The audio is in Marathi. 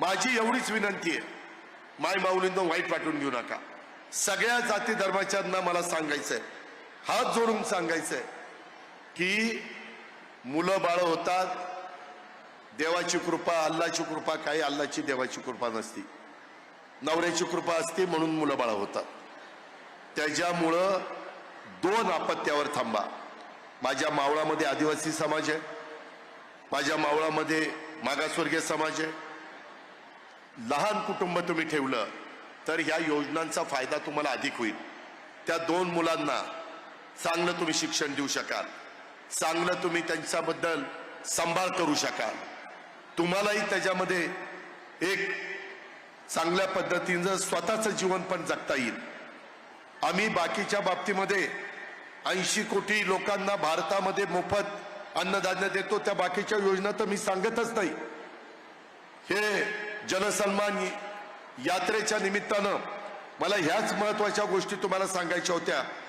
माझी एवढीच विनंती आहे. माय माऊलींना वाईट वाटून घेऊ नका. सगळ्या जाती धर्माच्यांना मला सांगायचंय. हात जोडून सांगायचंय की मुलं बाळ होतात देवाची कृपा अल्लाची कृपा काही अल्लाची देवाची कृपा नसती. नवऱ्याची कृपा असते म्हणून मुलं बाळ होतात. त्याच्यामुळं दोन आपत्त्यावर थांबा. माझ्या मावळामध्ये आदिवासी समाज आहे. माझ्या मावळामध्ये मागासवर्गीय समाज आहे. लहान कुटुंब तुम्ही ठेवलं तर ह्या योजनांचा फायदा तुम्हाला अधिक होईल. त्या दोन मुलांना चांगलं तुम्ही शिक्षण देऊ शकाल. चांगलं तुम्ही त्यांच्याबद्दल सांभाळ करू शकाल. तुम्हालाही त्याच्यामध्ये एक चांगल्या पद्धतीनं स्वतःचं जीवन पण जगता येईल. आम्ही बाकीच्या बाबतीमध्ये ऐंशी कोटी लोकांना भारतामध्ये मोफत अन्नधान्य देतो त्या बाकीच्या योजना तर मी सांगतच नाही. हे जनसन्मान यात्रेच्या निमित्तानं मला ह्याच महत्त्वाच्या गोष्टी तुम्हाला सांगायच्या होत्या.